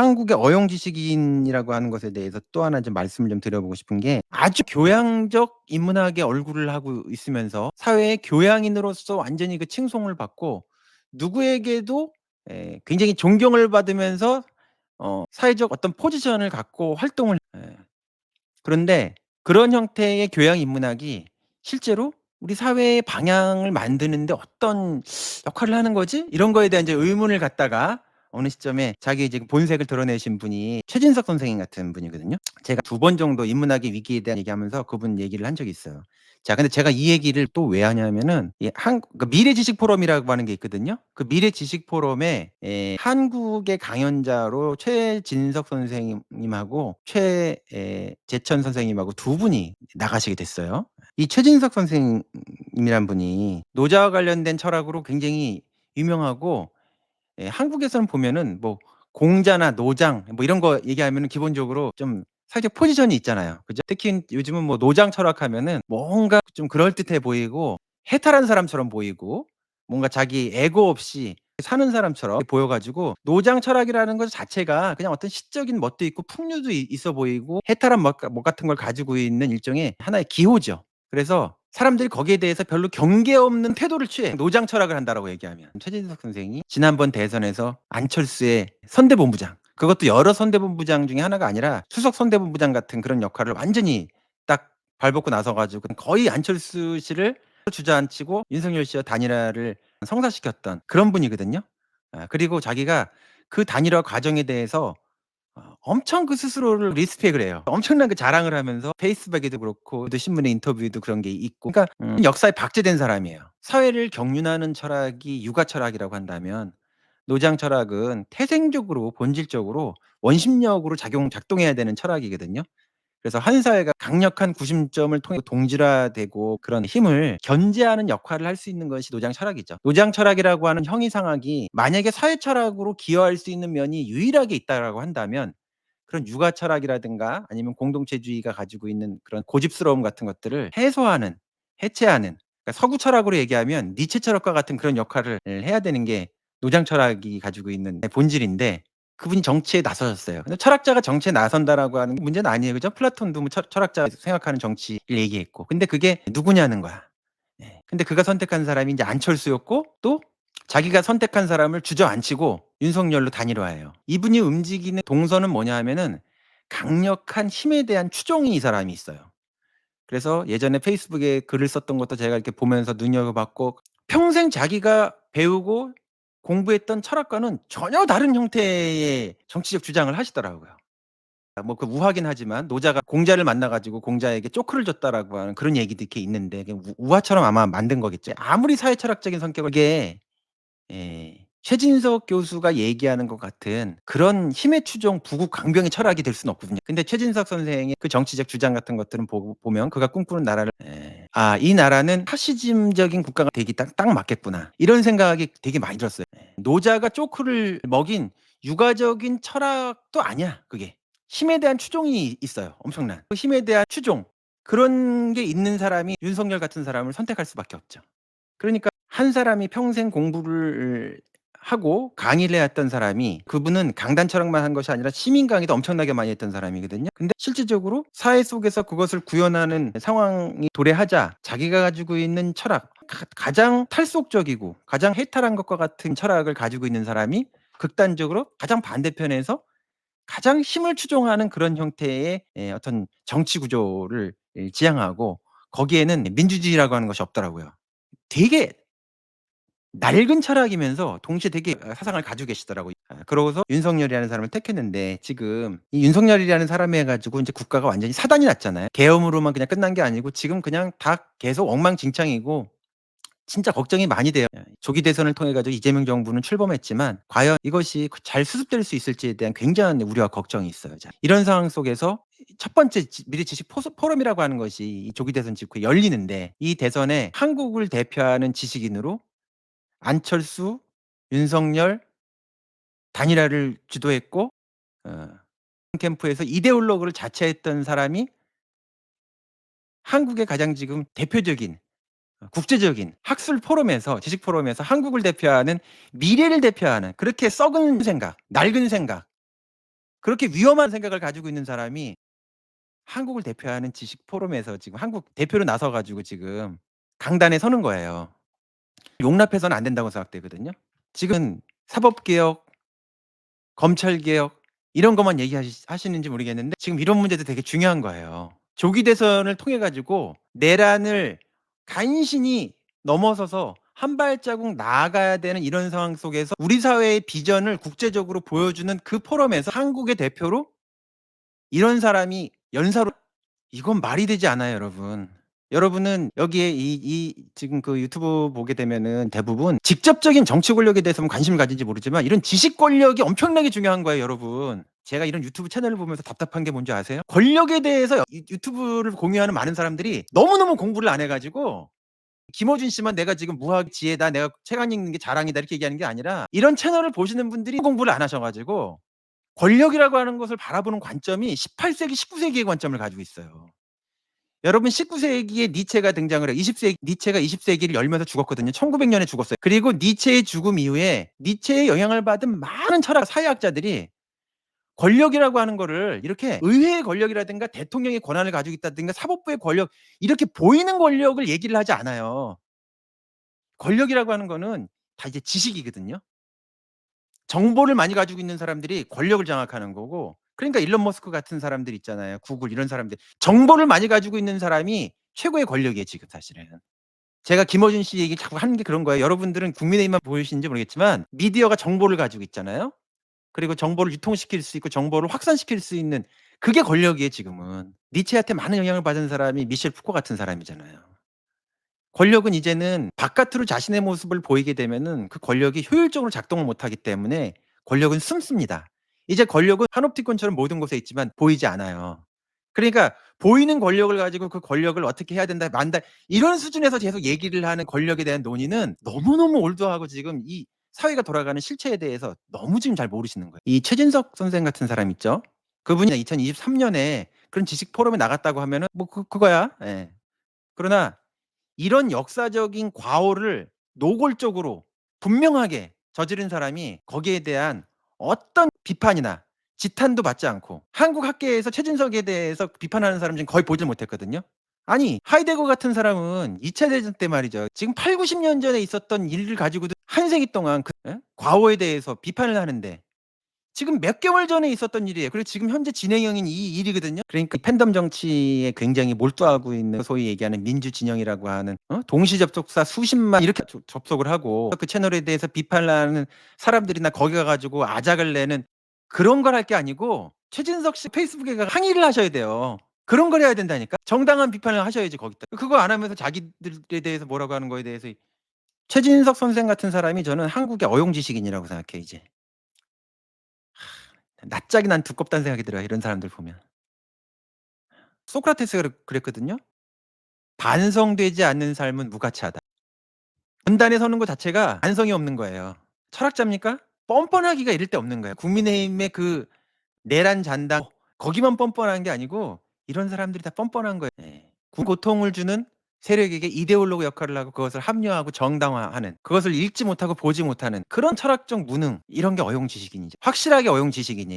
한국의 어용 지식인이라고 하는 것에 대해서 또 하나 좀 말씀을 좀 드려보고 싶은 게 아주 교양적 인문학의 얼굴을 하고 있으면서 사회의 교양인으로서 완전히 그 칭송을 받고 누구에게도 예 굉장히 존경을 받으면서 어 사회적 어떤 포지션을 갖고 활동을 예. 그런데 그런 형태의 교양 인문학이 실제로 '우리 사회의 방향을 만드는 데 어떤 역할을 하는 거지?' 이런 거에 대한 이제 의문을 갖다가 어느 시점에 자기의 이제 본색을 드러내신 분이 최진석 선생님 같은 분이거든요. 제가 2번 정도 인문학의 위기에 대한 얘기하면서 그분 얘기를 한 적이 있어요. 자 근데 제가 이 얘기를 또 왜 하냐면은 이한그 미래 지식 포럼이라고 하는 게 있거든요. 그 미래 지식 포럼에 에 한국의 강연자로 최진석 선생님하고 최에 재천 선생님하고 두 분이 나가시게 됐어요. 이 최진석 선생님이란 분이 노자와 관련된 철학으로 굉장히 유명하고 예 한국에서는 보면은 뭐 공자나 노장 뭐 이런 거 얘기하면은 기본적으로 좀 사회적 포지션이 있잖아요. 그죠? 특히 요즘은 뭐 노장 철학하면은 뭔가 좀 그럴듯해 보이고 해탈한 사람처럼 보이고 뭔가 자기 에고 없이 사는 사람처럼 보여 가지고 노장 철학이라는 것 자체가 그냥 어떤 시적인 멋도 있고 풍류도 이 있어 보이고 해탈한 멋멋 같은 걸 가지고 있는 일종의 하나의 기호죠. 그래서 사람들이 거기에 대해서 별로 경계 없는 태도를 취해 노장 철학을 한다라고 얘기하면 최진석 선생이 지난번 대선에서 안철수의 선대본부장 그것도 여러 선대본부장 중에 하나가 아니라 수석 선대본부장 같은 그런 역할을 완전히 딱 발벗고 나서 가지고 거의 안철수 씨를 주저앉히고 윤석열 씨와 단일화를 성사시켰던 그런 분이거든요. 아 그리고 자기가 그 단일화 과정에 대해서 어 엄청 그 스스로를 리스펙을 해요. 엄청난 그 자랑을 하면서 페이스북에도 그렇고 또 신문의 인터뷰에도 그런 게 있고 그러니까 음 역사에 박제된 사람이에요. 사회를 경륜하는 철학이 육아 철학이라고 한다면 노장 철학은 태생적으로 본질적으로 원심력으로 작용 작동해야 되는 철학이거든요. 그래서 한 사회가 강력한 구심점을 통해 동질화되고 그런 힘을 견제하는 역할을 할 수 있는 것이 노장 철학이죠. 노장 철학이라고 하는 형이상학이 만약에 사회 철학으로 기여할 수 있는 면이 유일하게 있다라고 한다면 그런 육아 철학이라든가 아니면 공동체주의가 가지고 있는 그런 고집스러움 같은 것들을 해소하는, 해체하는 그러니까 서구 철학으로 얘기하면 니체 철학과 같은 그런 역할을 해야 되는 게 노장 철학이 가지고 있는 본질인데 그분이 정치에 나서셨어요. 근데 철학자가 정치에 나선다라고 하는 게 문제는 아니에요. 그죠? 플라톤도 뭐철 철학자가 생각하는 정치를 얘기했고. 근데 그게 누구냐는 거야. 예. 근데 그가 선택한 사람이 인제 안철수였고 또 자기가 선택한 사람을 주저앉히고 윤석열로 단일화해요. 이분이 움직이는 동선은 뭐냐 하면은 강력한 힘에 대한 추종이 이 사람이 있어요. 그래서 예전에 페이스북에 글을 썼던 것도 제가 이렇게 보면서 눈여겨봤고 평생 자기가 배우고 공부했던 철학과는 전혀 다른 형태의 정치적 주장을 하시더라고요. 아뭐그 우화긴 하지만 노자가 공자를 만나 가지고 공자에게 쪼크를 줬다라고 하는 그런 얘기도 이렇게 있는데 우 우화처럼 아마 만든 거겠죠. 아무리 사회 철학적인 성격을 이게 예 최진석 교수가 얘기하는 것 같은 그런 힘의 추종 부국 강병의 철학이 될 수는 없거든요. 근데 최진석 선생의 그 정치적 주장 같은 것들은 보고 보면 그가 꿈꾸는 나라를 예 '아 이 나라는 파시즘적인 국가가 되기 딱 딱 맞겠구나.' 이런 생각이 되게 많이 들었어요. 예. 노자가 쪼크를 먹인 육아적인 철학도 아니야 그게. 힘에 대한 추종이 있어요 엄청난. 그 힘에 대한 추종 그런 게 있는 사람이 윤석열 같은 사람을 선택할 수밖에 없죠. 그러니까 한 사람이 평생 공부를 하고 강의를 해 왔던 사람이 그분은 강단 철학만 한 것이 아니라 시민 강의도 엄청나게 많이 했던 사람이거든요. 근데 실질적으로 사회 속에서 그것을 구현하는 상황이 도래하자 자기가 가지고 있는 철학 가 가장 탈속적이고 가장 해탈한 것과 같은 철학을 가지고 있는 사람이 극단적으로 가장 반대편에서 가장 힘을 추종하는 그런 형태의 예 어떤 정치 구조를 예 지향하고 거기에는 민주주의라고 하는 것이 없더라고요. 되게 낡은 철학이면서 동시에 되게 어 사상을 가지고 계시더라고요. 아 그러고서 윤석열이라는 사람을 택했는데 지금 이 윤석열이라는 사람 해 가지고 인제 국가가 완전히 사단이 났잖아요. 계엄으로만 그냥 끝난 게 아니고 지금 그냥 다 계속 엉망진창이고 진짜 걱정이 많이 돼요. 예 조기 대선을 통해 가지고 이재명 정부는 출범했지만 과연 이것이 그잘 수습될 수 있을지에 대한 굉장한 우려와 걱정이 있어요. 자 이런 상황 속에서 이첫 번째 지 미래 지식 포럼이라고 하는 것이 이 조기 대선 직후에 열리는데 이 대선에 한국을 대표하는 지식인으로 안철수, 윤석열 단일화를 주도했고 어 캠프에서 이데올로그를 자처했던 사람이 한국의 가장 지금 대표적인 어 국제적인 학술 포럼에서 지식 포럼에서 한국을 대표하는 미래를 대표하는 그렇게 썩은 생각, 낡은 생각 그렇게 위험한 생각을 가지고 있는 사람이 한국을 대표하는 지식 포럼에서 지금 한국 대표로 나서 가지고 지금 강단에 서는 거예요. 용납해서는 안 된다고 생각되거든요. 지금 사법개혁 검찰개혁 이런 것만 얘기하시 하시는지 모르겠는데 지금 이런 문제도 되게 중요한 거예요. 조기 대선을 통해 가지고 내란을 간신히 넘어서서 한 발자국 나아가야 되는 이런 상황 속에서 우리 사회의 비전을 국제적으로 보여주는 그 포럼에서 한국의 대표로 이런 사람이 연사로 이건 말이 되지 않아요 여러분. 여러분은 여기에 이 이 지금 그 유튜브 보게 되면은 대부분 직접적인 정치 권력에 대해서는 관심을 가진지 모르지만 이런 지식 권력이 엄청나게 중요한 거예요 여러분. 제가 이런 유튜브 채널을 보면서 답답한 게 뭔지 아세요? 권력에 대해서 이 유튜브를 공유하는 많은 사람들이 너무너무 공부를 안 해 가지고 김어준 씨만 내가 지금 무학 지혜다. 내가 책안 읽는 게 자랑이다. 이렇게 얘기하는 게 아니라 이런 채널을 보시는 분들이 공부를 안 하셔 가지고 권력이라고 하는 것을 바라보는 관점이 18세기, 19세기의 관점을 가지고 있어요. 여러분 19세기에 니체가 등장을 해요. 20세기 니체가 20세기를 열면서 죽었거든요. 1900년에 죽었어요. 그리고 니체의 죽음 이후에 니체의 영향을 받은 많은 철학 사회학자들이 권력이라고 하는 거를 이렇게 의회의 권력이라든가 대통령의 권한을 가지고 있다든가 사법부의 권력 이렇게 보이는 권력을 얘기를 하지 않아요. 권력이라고 하는 거는 다 이제 지식이거든요. 정보를 많이 가지고 있는 사람들이 권력을 장악하는 거고 그러니까 일론 머스크 같은 사람들 있잖아요. 구글 이런 사람들. 정보를 많이 가지고 있는 사람이 최고의 권력이에요 지금 사실은. 제가 김어준 씨 얘기 자꾸 하는 게 그런 거예요. 여러분들은 국민의힘만 보시는지 모르겠지만 미디어가 정보를 가지고 있잖아요. 그리고 정보를 유통시킬 수 있고 정보를 확산시킬 수 있는 그게 권력이에요 지금은. 니체한테 많은 영향을 받은 사람이 미셸 푸코 같은 사람이잖아요. 권력은 이제는 바깥으로 자신의 모습을 보이게 되면은 그 권력이 효율적으로 작동을 못 하기 때문에 권력은 숨습니다. 이제 권력은 파놉티콘처럼 모든 곳에 있지만 보이지 않아요. 그러니까 보이는 권력을 가지고 그 권력을 어떻게 해야 된다 만다 이런 수준에서 계속 얘기를 하는 권력에 대한 논의는 너무너무 올드하고 지금 이 사회가 돌아가는 실체에 대해서 너무 지금 잘 모르시는 거예요. 이 최진석 선생 같은 사람 있죠? 그분이 2023년에 그런 지식 포럼에 나갔다고 하면은 뭐 그 그거야. 예. 그러나 이런 역사적인 과오를 노골적으로 분명하게 저지른 사람이 거기에 대한 어떤 비판이나 지탄도 받지 않고 한국 학계에서 최진석에 대해서 비판하는 사람 지금 거의 보질 못했거든요. 아니 하이데거 같은 사람은 2차 대전 때 말이죠. 지금 8-90년 전에 있었던 일을 가지고도 한 세기 동안 그 예? 과오에 대해서 비판을 하는데 지금 몇 개월 전에 있었던 일이에요. 그리고 지금 현재 진행형인 이 일이거든요. 그러니까 이 팬덤 정치에 굉장히 몰두하고 있는 소위 얘기하는 민주 진영이라고 하는 어? 동시 접속사 수십만 이렇게 조- 접속을 하고 그 채널에 대해서 비판을 하는 사람들이나 거기 가가지고 아작을 내는 그런 걸 할 게 아니고 최진석 씨 페이스북에 가 항의를 하셔야 돼요. 그런 걸 해야 된다니까. 정당한 비판을 하셔야지 거기다. 그거 안 하면서 자기들에 대해서 뭐라고 하는 거에 대해서 최진석 선생 같은 사람이 저는 한국의 어용지식인이라고 생각해요 이제. 낯짝이 난 두껍다는 생각이 들어요 이런 사람들 보면. 소크라테스가 그랬 그랬거든요. "반성되지 않는 삶은 무가치하다." 분단에 서는 것 자체가 반성이 없는 거예요. 철학자입니까? 뻔뻔하기가 이를 데 없는 거예요. 국민의힘의 그 내란 잔당 거기만 뻔뻔한 게 아니고 이런 사람들이 다 뻔뻔한 거예요. 예. 그 고통을 주는 세력에게 이데올로그 역할을 하고 그것을 합리화하고 정당화하는 그것을 읽지 못하고 보지 못하는 그런 철학적 무능 이런 게 어용 지식인이죠. 확실하게 어용 지식인이에요.